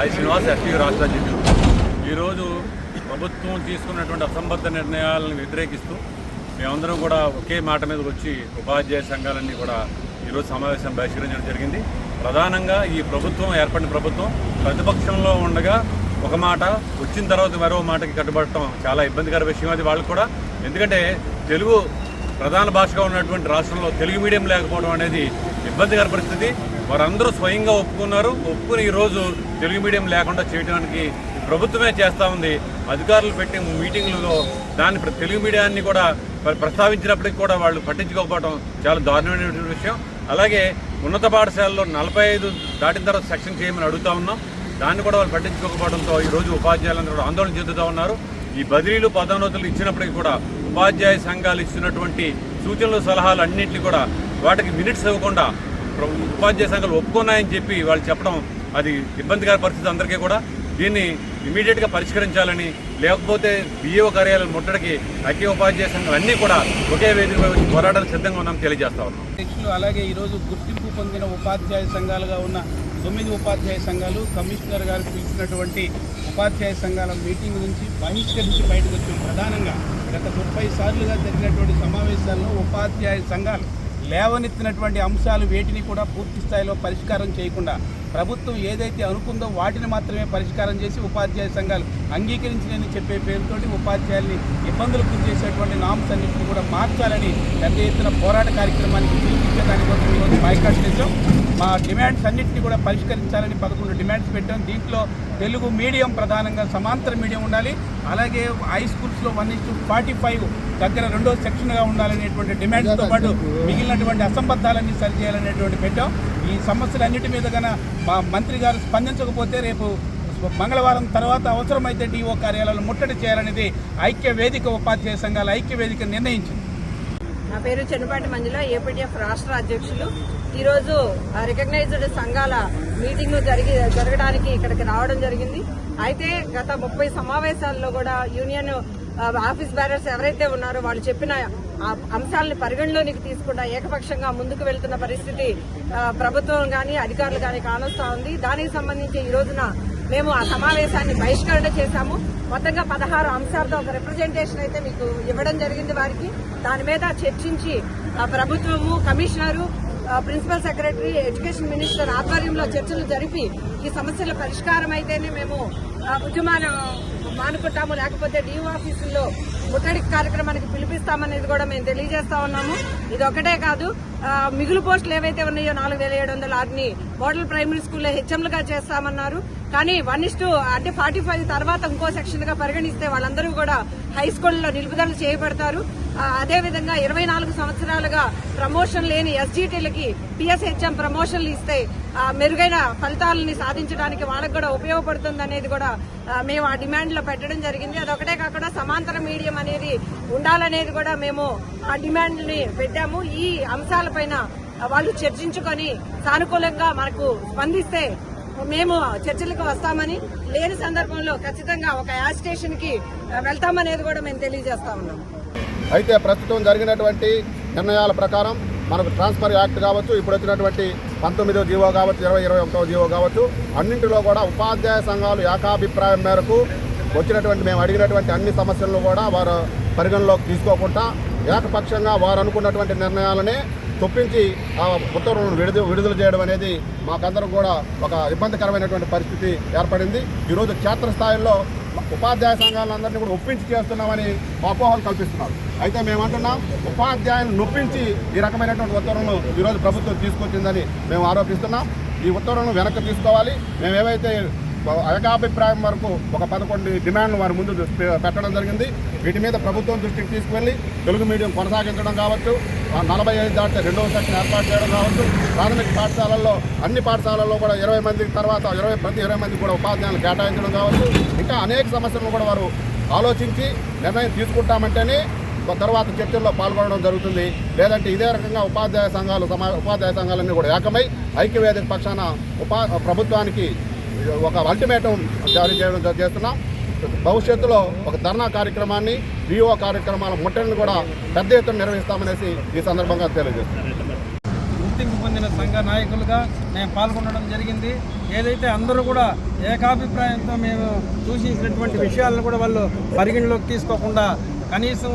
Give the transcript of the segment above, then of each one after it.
Sai Srinivas ST రాష్ట్ర అధ్యక్షుడు. ఈరోజు ప్రభుత్వం తీసుకున్నటువంటి అసంబద్ధ నిర్ణయాలను వ్యతిరేకిస్తూ మేమందరం కూడా ఒకే మాట మీద వచ్చి ఉపాధ్యాయ సంఘాలన్నీ కూడా ఈరోజు సమావేశం బహిష్కరించడం జరిగింది. ప్రధానంగా ఈ ప్రభుత్వం ఏర్పడిన ప్రభుత్వం ప్రతిపక్షంలో ఉండగా ఒక మాట వచ్చిన తర్వాత మరో మాటకి కట్టుబడటం చాలా ఇబ్బందికర విషయం అది వాళ్ళకు కూడా. ఎందుకంటే తెలుగు ప్రధాన భాషగా ఉన్నటువంటి రాష్ట్రంలో తెలుగు మీడియం లేకపోవడం అనేది ఇబ్బందికర పరిస్థితి. వారందరూ స్వయంగా ఒప్పుకున్నారు. ఒప్పుకుని ఈరోజు తెలుగు మీడియం లేకుండా చేయడానికి ప్రభుత్వమే చేస్తూ ఉంది. అధికారులు పెట్టిన మీటింగ్లలో దాన్ని తెలుగు మీడియాన్ని కూడా ప్రస్తావించినప్పటికీ కూడా వాళ్ళు పట్టించుకోకపోవడం చాలా దారుణమైనటువంటి విషయం. అలాగే ఉన్నత పాఠశాలలో నలభై ఐదు దాటిన తర్వాత సెక్షన్ చేయమని అడుగుతా ఉన్నాం. దాన్ని కూడా వాళ్ళు పట్టించుకోకపోవడంతో ఈరోజు ఉపాధ్యాయులందరూ కూడా ఆందోళన చెందుతూ ఉన్నారు. ఈ బదిలీలు పదోన్నతులు ఇచ్చినప్పటికీ కూడా ఉపాధ్యాయ సంఘాలు ఇస్తున్నటువంటి సూచనలు సలహాలు అన్నింటినీ కూడా వాటికి మినిట్స్ ఇవ్వకుండా ఉపాధ్యాయ సంఘాలు ఒప్పుకున్నాయని చెప్పి వాళ్ళు చెప్పడం అది ఇబ్బందికర పరిస్థితి అందరికీ కూడా. దీన్ని ఇమీడియట్గా పరిష్కరించాలని లేకపోతే బిఏఓ కార్యాలయం ముట్టడికి అఖిల ఉపాధ్యాయ సంఘాలు అన్నీ కూడా ఒకే వేదికపై వచ్చి పోరాటానికి సిద్ధంగా ఉన్నామని తెలియజేస్తా ఉన్నాం. అధ్యక్షులు అలాగే ఈరోజు గుర్తింపు పొందిన ఉపాధ్యాయ సంఘాలుగా ఉన్న తొమ్మిది ఉపాధ్యాయ సంఘాలు కమిషనర్ గారు పిలిచినటువంటి ఉపాధ్యాయ సంఘాల మీటింగ్ నుంచి బహిష్కరించి బయటకు వచ్చాం. ప్రధానంగా గత ముప్పై సార్లుగా జరిగినటువంటి సమావేశాల్లో ఉపాధ్యాయ సంఘాలు లేవనెత్తినటువంటి అంశాలు వేటిని కూడా పూర్తి స్థాయిలో పరిష్కారం చేయకుండా ప్రభుత్వం ఏదైతే అనుకుందో వాటిని మాత్రమే పరిష్కారం చేసి ఉపాధ్యాయ సంఘాలు అంగీకరించినని చెప్పే పేరుతోటి ఉపాధ్యాయుల్ని ఇబ్బందులకు గురి చేసేటువంటి నామ్స్ అన్నింటినీ కూడా మార్చాలని పెద్ద ఎత్తున పోరాట కార్యక్రమానికి పిలిపించే దానికోసం ఈరోజు బాయ్కాట్ చేసాం మా డిమాండ్స్ అన్నింటినీ కూడా పరిష్కరించాలని పదకొండు డిమాండ్స్ పెట్టాం. దీంట్లో తెలుగు మీడియం ప్రధానంగా సమాంతర మీడియం ఉండాలి. అలాగే హై స్కూల్స్లో వన్ ఇస్ ఫార్టీ ఫైవ్ దగ్గర రెండో సెక్షన్గా ఉండాలనేటువంటి డిమాండ్స్తో పాటు మిగిలినటువంటి అసంబద్ధాలన్నీ సరిచేయాలనేటువంటి పెట్టాం. ఈ సమస్యలన్నిటి మీద కన్నా మా మంత్రి గారు స్పందించకపోతే రేపు మంగళవారం తర్వాత అవసరమైతే డిఓ కార్యాలయాలు ముట్టడి చేయాలనేది ఐక్య వేదిక ఉపాధ్యాయ సంఘాల ఐక్య వేదిక నిర్ణయించింది. నా పేరు చెన్నపాటి మంజుల ఏపీటీఎఫ్ రాష్ట్ర అధ్యక్షులు. ఈరోజు రికగ్నైజ్డ్ సంఘాల మీటింగ్ జరిగి జరగడానికి ఇక్కడికి రావడం జరిగింది. అయితే గత ముప్పై సమావేశాల్లో కూడా యూనియన్ ఆఫీస్ బ్యారర్స్ ఎవరైతే ఉన్నారో వాళ్ళు చెప్పిన అంశాలను పరిగణలోనికి తీసుకుండా ఏకపక్షంగా ముందుకు వెళ్తున్న పరిస్థితి ప్రభుత్వం కానీ అధికారులు కానీ కానొస్తా ఉంది. దానికి సంబంధించి ఈ రోజున మేము ఆ సమావేశాన్ని బహిష్కరణ చేశాము. మొత్తంగా పదహారు అంశాలతో ఒక రిప్రజెంటేషన్ అయితే మీకు ఇవ్వడం జరిగింది వారికి. దాని మీద చర్చించి ఆ ప్రభుత్వము commissioner principal secretary education minister ఆధ్వర్యంలో చర్చలు జరిపి ఈ సమస్యల పరిష్కారం అయితేనే మేము ఆ, మానుకుంటాము. లేకపోతే డిఓ ఆఫీసుల్లో ముట్టడి కార్యక్రమానికి పిలిపిస్తామనేది కూడా మేము తెలియజేస్తా ఉన్నాము. ఇది ఒకటే కాదు మిగులు పోస్టులు ఏవైతే ఉన్నాయో నాలుగు వేల ఏడు వందల ఆరుని మోడల్ ప్రైమరీ స్కూల్లో హెచ్ఎంలుగా చేస్తామన్నారు. కానీ వన్ ఇస్ అంటే ఫార్టీ ఫైవ్ తర్వాత ఇంకో సెక్షన్గా పరిగణిస్తే వాళ్ళందరూ కూడా హై స్కూల్లో నిలుపుదల చేయబడతారు. అదేవిధంగా ఇరవై నాలుగు సంవత్సరాలుగా ప్రమోషన్ లేని ఎస్జీటీలకి పిఎస్హెచ్ఎం ప్రమోషన్లు ఇస్తే మెరుగైన ఫలితాలని సాధించడానికి వాళ్ళకు కూడా ఉపయోగపడుతుంది అనేది కూడా మేము ఆ డిమాండ్లో పెట్టడం జరిగింది. అదొకటే కాకుండా సమాంతర మీడియం అనేది ఉండాలనేది కూడా మేము ఆ డిమాండ్ని పెట్టాము. ఈ అంశాలపైన వాళ్ళు చర్చించుకొని సానుకూలంగా మనకు స్పందిస్తే మేము చర్చలకు వస్తామని లేని సందర్భంలో ఖచ్చితంగా ఒక యాజ్ స్టేషన్కి వెళ్తామనేది కూడా మేము తెలియజేస్తా ఉన్నాం. అయితే ప్రస్తుతం జరిగినటువంటి నిర్ణయాల ప్రకారం మనకు ట్రాన్స్ఫర్ యాక్ట్ కావచ్చు ఇప్పుడు వచ్చినటువంటి పంతొమ్మిదో జీవో కావచ్చు ఇరవై ఇరవై ఒకటో జీవో కావచ్చు అన్నింటిలో కూడా ఉపాధ్యాయ సంఘాలు ఏకాభిప్రాయం మేరకు వచ్చినటువంటి మేము అడిగినటువంటి అన్ని సమస్యలను కూడా వారు పరిగణలోకి తీసుకోకుండా ఏకపక్షంగా వారు అనుకున్నటువంటి నిర్ణయాలనే చొప్పించి ఆ ఉత్తర్వులను విడుదల విడుదల చేయడం అనేది మాకందరం కూడా ఒక ఇబ్బందికరమైనటువంటి పరిస్థితి ఏర్పడింది. ఈరోజు క్షేత్రస్థాయిలో ఉపాధ్యాయ సంఘాలందరినీ కూడా ఒప్పించి చేస్తున్నామని అపోహలు కల్పిస్తున్నారు. అయితే మేమంటున్నాం ఉపాధ్యాయులను నొప్పించి ఈ రకమైనటువంటి ఉత్తర్వులను ఈరోజు ప్రభుత్వం తీసుకొచ్చిందని మేము ఆరోపిస్తున్నాం. ఈ ఉత్తర్వులను వెనక్కి తీసుకోవాలి. మేము ఏవైతే ఏకాభిప్రాయం వరకు ఒక పదకొండు డిమాండ్లు వారి ముందు పెట్టడం జరిగింది. వీటి మీద ప్రభుత్వం దృష్టికి తీసుకువెళ్ళి తెలుగు మీడియం కొనసాగించడం కావచ్చు. ఆ నలభై ఐదు దాటితే రెండవ సెక్షన్ ఏర్పాటు చేయడం కావచ్చు. ప్రాథమిక పాఠశాలల్లో అన్ని పాఠశాలల్లో కూడా ఇరవై మంది తర్వాత ఇరవై ప్రతి ఇరవై మంది కూడా ఉపాధ్యాయులు కేటాయించడం కావచ్చు. ఇంకా అనేక సమస్యలను కూడా వారు ఆలోచించి నిర్ణయం తీసుకుంటామంటేనే తర్వాత చర్చల్లో పాల్గొనడం జరుగుతుంది. లేదంటే ఇదే రకంగా ఉపాధ్యాయ సంఘాలు సమా ఉపాధ్యాయ సంఘాలన్నీ కూడా ఏకమై ఐక్యవేదిక పక్షాన ఉపా ప్రభుత్వానికి ఒక అల్టిమేటం జారీ చేయడం చేస్తున్నాం. భవిష్యత్తులో ఒక ధర్నా కార్యక్రమాన్ని వివో కార్యక్రమాల ముట్టడిని కూడా పెద్ద ఎత్తున నిర్వహిస్తామనేసి ఈ సందర్భంగా తెలియజేస్తున్నాం. గుర్తింపు పొందిన సంఘ నాయకులుగా మేము పాల్గొనడం జరిగింది. ఏదైతే అందరూ కూడా ఏకాభిప్రాయంతో మేము సూచించినటువంటి విషయాలను కూడా వాళ్ళు పరిగణలోకి తీసుకోకుండా కనీసం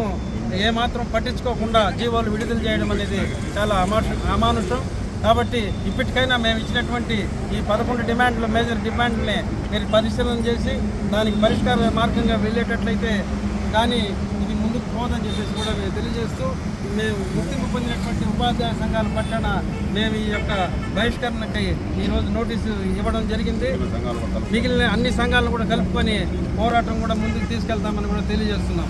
ఏమాత్రం పట్టించుకోకుండా జీవోలు విడుదల చేయడం అనేది చాలా అమానుష అమానుషం. కాబట్టి ఇప్పటికైనా మేము ఇచ్చినటువంటి ఈ పదకొండు డిమాండ్లు మేజర్ డిమాండ్ని మీరు పరిశీలన చేసి దానికి పరిష్కార మార్గంగా వెళ్ళేటట్లయితే కానీ ఇది ముందుకు పోదని చెప్పేసి కూడా మేము తెలియజేస్తూ మేము గుర్తింపు పొందినటువంటి ఉపాధ్యాయ సంఘాల పట్టణ మేము ఈ యొక్క బహిష్కరణకై ఈరోజు నోటీసు ఇవ్వడం జరిగింది. మిగిలిన అన్ని సంఘాలను కూడా కలుపుకొని పోరాటం కూడా ముందుకు తీసుకెళ్తామని కూడా తెలియజేస్తున్నాం.